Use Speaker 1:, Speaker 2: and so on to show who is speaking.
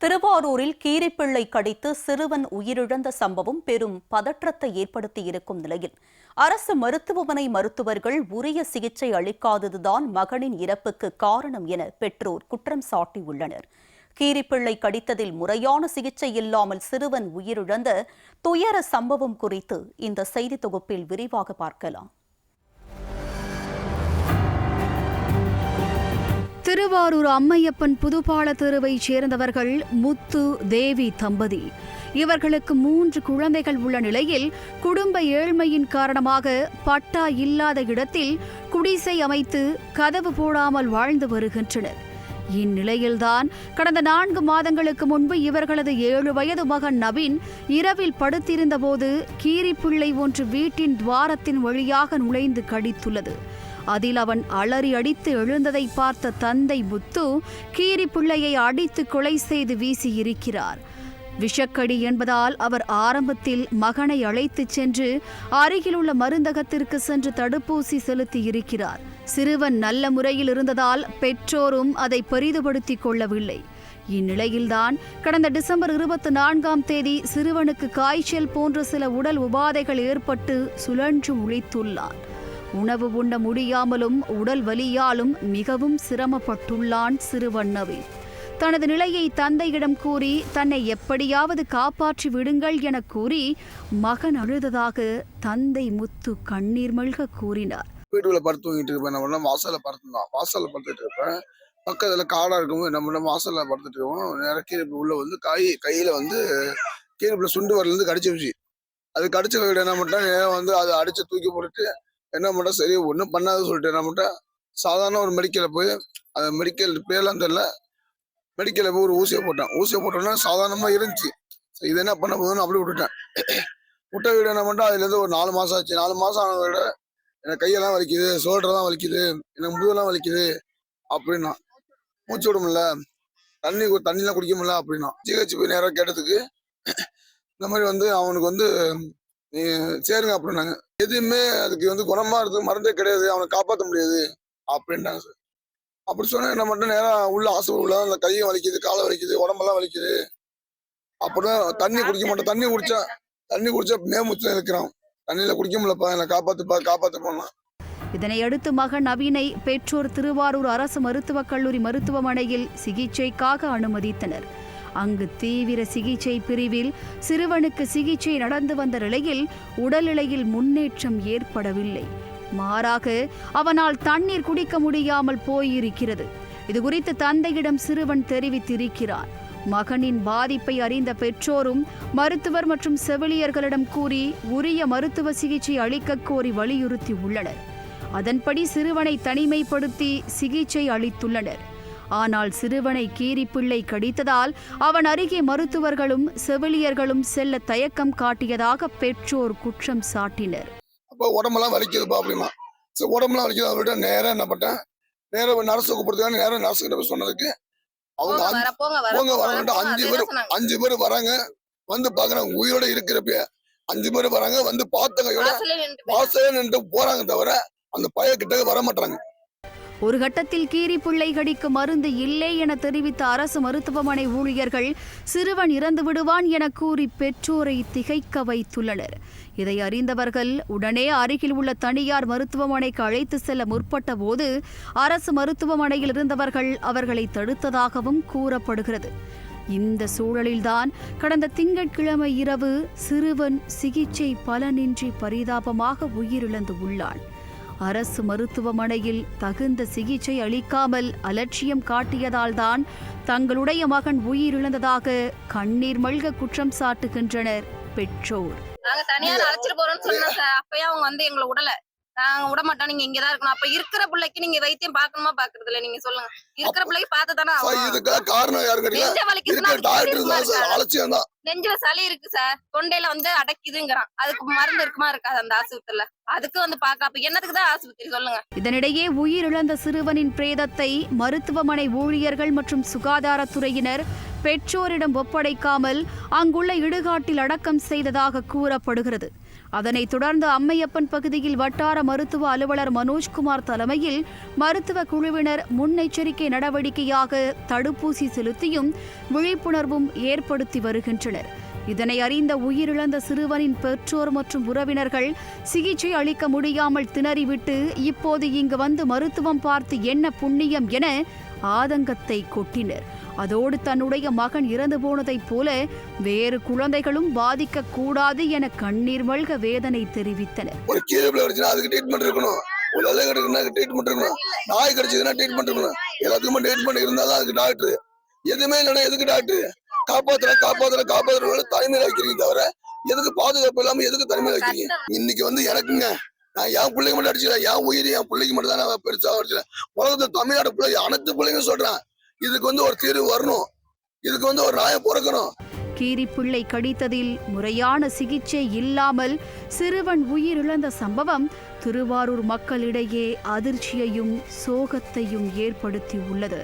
Speaker 1: திருவாரூரில் கீரிப்பிள்ளை கடித்து சிறுவன் உயிரிழந்த சம்பவம் பெரும் பதற்றத்தை ஏற்படுத்தியிருக்கும் நிலையில் அரசு மருத்துவமனை மருத்துவர்கள் உரிய சிகிச்சை அளிக்காததுதான் மகனின் இறப்புக்கு காரணம் என பெற்றோர் குற்றம் சாட்டியுள்ளனர். கீரிப்பிள்ளை கடித்ததில் முறையான சிகிச்சை இல்லாமல் சிறுவன் உயிரிழந்த துயர சம்பவம் குறித்து இந்த செய்தி தொகுப்பில் விரிவாக பார்க்கலாம்.
Speaker 2: திருவாரூர் அம்மையப்பன் புதுப்பால தெருவைச் சேர்ந்தவர்கள் முத்து தேவி தம்பதி. இவர்களுக்கு மூன்று குழந்தைகள் உள்ள நிலையில் குடும்ப ஏழ்மையின் காரணமாக பட்டா இல்லாத இடத்தில் குடிசை அமைத்து கதவு போடாமல் வாழ்ந்து வருகின்றனர். இந்நிலையில்தான் கடந்த நான்கு மாதங்களுக்கு முன்பு இவர்களது ஏழு வயது மகன் நவீன் இரவில் படுத்திருந்தபோது கீரிப்பிள்ளை ஒன்று வீட்டின் துவாரத்தின் வழியாக நுழைந்து கடித்துள்ளது. அதில் அவன் அலறி அடித்து எழுந்ததை பார்த்த தந்தை முத்து கீரி பிள்ளையை அடித்து கொலை செய்து வீசியிருக்கிறார் விஷக்கடி என்பதால் அவர் ஆரம்பத்தில் மகனை அழைத்துச் சென்று அருகிலுள்ள மருந்தகத்திற்கு சென்று தடுப்பூசி செலுத்தி இருக்கிறார். சிறுவன் நல்ல முறையில் இருந்ததால் பெற்றோரும் அதை பெரிதுபடுத்திக் கொள்ளவில்லை. இந்நிலையில்தான் கடந்த டிசம்பர் இருபத்தி நான்காம் தேதி சிறுவனுக்கு காய்ச்சல் போன்ற சில உடல் உபாதைகள் ஏற்பட்டு சுழன்று உழைத்துள்ளான் உணவு உண்ண முடியாமலும் உடல் வலியாலும் மிகவும் சிரமப்பட்டுள்ளான் சிறுவன் நவீன் தனது நிலையை தந்தையிடம் கூறி தன்னை எப்படியாவது காப்பாற்றி விடுங்கள் என கூறி மகன் அழுததாக தந்தை முத்து கண்ணீர் மல்க கூறினார்.
Speaker 3: வீட்டுக்குள்ள படுத்து தூங்கிட்டு இருப்பேன். என்ன பண்ண வாசல்ல படுத்துருந்தான் வாசல்ல படுத்துட்டு இருப்பேன். பக்கத்துல காடா இருக்கும்போது என்ன பண்ண வாசல்ல படுத்துட்டு இருக்கோம். நேரம் கீரைப்பு உள்ள வந்து காய் கையில வந்து கீரைப்புல சுண்டு வரல இருந்து கடிச்சு அது கடிச்ச என்ன பண்ணிட்டேன்? நேரம் வந்து அதை அடிச்சு தூக்கி போட்டுட்டு என்ன பண்ணேன் சரி ஒன்றும் பண்ணாதுன்னு சொல்லிட்டு என்ன பண்ணிட்டேன் சாதாரண ஒரு மெடிக்கல்ல போய் அந்த மெடிக்கல் பேர்லாம் தெரியல. மெடிக்கலில் போய் ஒரு ஊசியை போட்டேன். ஊசியை போட்டோன்னா சாதாரணமாக இருந்துச்சு. இது என்ன பண்ண போகுதுன்னு அப்படி விட்டுட்டேன். விட்ட வீடு என்ன பண்ணிட்டேன்? அதுலேருந்து ஒரு நாலு மாதம் ஆச்சு. நாலு மாதம் ஆன விட எனக்கு கையெல்லாம் வலிக்குது சோல்டர்லாம் வலிக்குது எனக்கு முதுகெல்லாம் வலிக்குது அப்படின்னா மூச்சு விட முடியல. தண்ணி தண்ணிலாம் குடிக்க முடியல அப்படின்னா ஜிஹெச் போய் நேராக கேட்டதுக்கு இந்த மாதிரி வந்து அவனுக்கு வந்து நீ சேருங்க அப்படின்னாங்க எதுவுமே அதுக்கு வந்து குணமா இருக்கு மருந்தே கிடையாது அவனை காப்பாற்ற முடியாது அப்படின்ட்டாங்க சார் அப்படி சொன்னா என்ன மட்டும் நேரம் உள்ள ஆசை உள்ள அந்த கையும் வலிக்குது காலை வலிக்குது உடம்பெல்லாம் வலிக்குது. அப்படிதான் தண்ணி குடிக்க மாட்டேன் தண்ணி குடிச்சா தண்ணி குடிச்சா மேமுச்சு இருக்கிறான் தண்ணியில குடிக்க முடியலப்பா என்னை காப்பாத்துப்பா காப்பாத்து போனா
Speaker 2: இதனையடுத்து மகன் நவீனை பெற்றோர் திருவாரூர் அரசு மருத்துவக் கல்லூரி மருத்துவமனையில் சிகிச்சைக்காக அனுமதித்தனர். அங்கு தீவிர சிகிச்சை பிரிவில் சிறுவனுக்கு சிகிச்சை நடந்து வந்த நிலையில் உடல்நிலையில் முன்னேற்றம் ஏற்படவில்லை. மாறாக அவனால் தண்ணீர் குடிக்க முடியாமல் போயிருக்கிறது. இதுகுறித்து தந்தையிடம் சிறுவன் தெரிவித்திருக்கிறார். மகனின் பாதிப்பை அறிந்த பெற்றோரும் மருத்துவர் மற்றும் செவிலியர்களிடம் கூறி உரிய மருத்துவ சிகிச்சை அளிக்க கோரி வலியுறுத்தி உள்ளனர் அதன்படி சிறுவனை தனிமைப்படுத்தி சிகிச்சை அளித்துள்ளனர். ஆனால் சிறுவனை கீரிப்பிள்ளை கடித்ததால் அவன் அருகே மருத்துவர்களும் செவிலியர்களும் செல்ல தயக்கம் காட்டியதாக பெற்றோர் குற்றம் சாட்டினர்
Speaker 3: அப்போ உடம்பெல்லாம் வலிக்குதுப்பா அப்படின்னா சரி உடம்பெல்லாம் வலிக்குது விட நேரம் என்ன பண்ணேன் நேரம் நர்ஸை கூப்பிடுறதுக்கான நேரம் கிட்ட போய் சொன்னதுக்கு அவங்க
Speaker 4: போங்க
Speaker 3: அஞ்சு-
Speaker 4: வர போங்க வர
Speaker 3: போங்க
Speaker 4: போங்க,
Speaker 3: வர
Speaker 4: வர
Speaker 3: வேண்டாம்
Speaker 4: போங்க,
Speaker 3: அஞ்சு பேர். அஞ்சு பேர் வராங்க வந்து பாக்குறாங்க உயிரோட இருக்கிறப்ப அஞ்சு பேர் வராங்க வந்து பார்த்த கையோட. வாசலே நின்று போறாங்க தவிர அந்த பைய கிட்ட வர மாட்டாங்க
Speaker 2: ஒரு கட்டத்தில் கீரிப்பிள்ளை கடிக்கு மருந்து இல்லை என தெரிவித்த அரசு மருத்துவமனை ஊழியர்கள் சிறுவன் இறந்து விடுவான் என கூறி பெற்றோரை திகைக்க வைத்துள்ளனர். இதை அறிந்தவர்கள் உடனே அருகில் உள்ள தனியார் மருத்துவமனைக்கு அழைத்து செல்ல முற்பட்ட போது அரசு மருத்துவமனையில் இருந்தவர்கள் அவர்களை தடுத்ததாகவும் கூறப்படுகிறது. இந்த சூழலில்தான் கடந்த திங்கட்கிழமை இரவு சிறுவன் சிகிச்சை பலனின்றி பரிதாபமாக உயிரிழந்து உள்ளான். அரசு மருத்துவமனையில் தகுந்த சிகிச்சை அளிக்காமல் அலட்சியம் காட்டியதால்தான் தங்களுடைய மகன் உயிரிழந்ததாக கண்ணீர் மல்க குற்றம் சாட்டுகின்றனர். பெற்றோர்.
Speaker 4: நாங்க தனியார் அழைச்சிட்டு போறோம்னு சொன்னோம் சார். அப்பயே அவங்க வந்து எங்களை விடல நாங்க விட மாட்டோம் நீங்க இங்கதான் இருக்கணும். அப்ப இருக்கிற பிள்ளைக்கு நீங்க வைத்தியம் பாக்கணுமா பாக்குறது இல்ல நீங்க சொல்லுங்க. இருக்கிற பிள்ளைக்கு பார்த்து தானே.
Speaker 3: இதுக்கெல்லாம் காரணம் யாரு
Speaker 4: நெஞ்ச?
Speaker 3: அலட்சியம் தான்.
Speaker 4: நெஞ்சில சளி இருக்கு சார். தொண்டையில வந்து அடைக்குதுங்கிறான். அதுக்கு மருந்து இருக்குமா இருக்காது அந்த ஆஸ்பத்திரியில. அதுக்கு வந்து பாக்க அப்ப என்னத்துக்கு தான் ஆஸ்பத்திரி சொல்லுங்க?
Speaker 2: இதனிடையே உயிரிழந்த சிறுவனின் பிரேதத்தை மருத்துவமனை ஊழியர்கள் மற்றும் சுகாதாரத்துறையினர் பெற்றோரிடம் ஒப்படைக்காமல் அங்குள்ள இடுகாட்டில் அடக்கம் செய்ததாக கூறப்படுகிறது. அதனைத் தொடர்ந்து அம்மையப்பன் பகுதியில் வட்டார மருத்துவ அலுவலர் மனோஜ்குமார் தலைமையில் மருத்துவ குழுவினர் முன்னெச்சரிக்கை நடவடிக்கையாக தடுப்பூசி செலுத்தியும் விழிப்புணர்வும் ஏற்படுத்தி வருகின்றனர். இதனை அறிந்த உயிரிழந்த சிறுவனின் பெற்றோர் மற்றும் உறவினர்கள் சிகிச்சை அளிக்க முடியாமல் திணறிவிட்டு இப்போது இங்கு வந்து மருத்துவம் பார்த்து என்ன புண்ணியம் என ஆதங்கத்தை கொட்டினர். அதோடு தன்னுடைய மகன் இறந்து போனதைப் போல வேறு குழந்தைகளும் பாதிக்க கூடாது என கண்ணீர் மல்க வேதனை தெரிவித்தனர்.
Speaker 3: ஒரு கீழே கிடைச்சுன்னா அதுக்கு ட்ரீட்மெண்ட் இருக்கணும். ஒரு நல்ல கிடைக்குன்னா ட்ரீட்மெண்ட் இருக்கணும். நாய் கிடைச்சதுன்னா ட்ரீட்மெண்ட் இருக்கணும். எல்லாத்துக்குமே ட்ரீட்மெண்ட் இருந்தால் தான் அதுக்கு டாக்டர் எதுவுமே இல்லைன்னா எதுக்கு டாக்டர் காப்பாத்துற காப்பாத்துற காப்பாத்துற தலைமையில வைக்கிறீங்க தவிர எதுக்கு பாதுகாப்பு இல்லாம எதுக்கு தனிமையில வைக்கிறீங்க? இன்னைக்கு வந்து எனக்குங்க. நான் என் பிள்ளைங்க மட்டும் அடிச்சுக்கிறேன். என் உயிர் என் பிள்ளைக்கு மட்டும் தான் நான் பெருசாக அடிச்சுக்கிறேன். உலகத்தில் தமிழ்நாடு பிள்ளை அனைத்து பிள்ளைங்க சொல்றேன். இதுக்கு வந்து ஒரு தீர்வு வரணும். இதுக்கு வந்து ஒரு நியாயம் பிறக்கணும்.
Speaker 2: கீரிப்பிள்ளை கடித்ததில் முறையான சிகிச்சை இல்லாமல் சிறுவன் உயிரிழந்த சம்பவம் திருவாரூர் மக்களிடையே அதிர்ச்சியையும் சோகத்தையும் ஏற்படுத்தியுள்ளது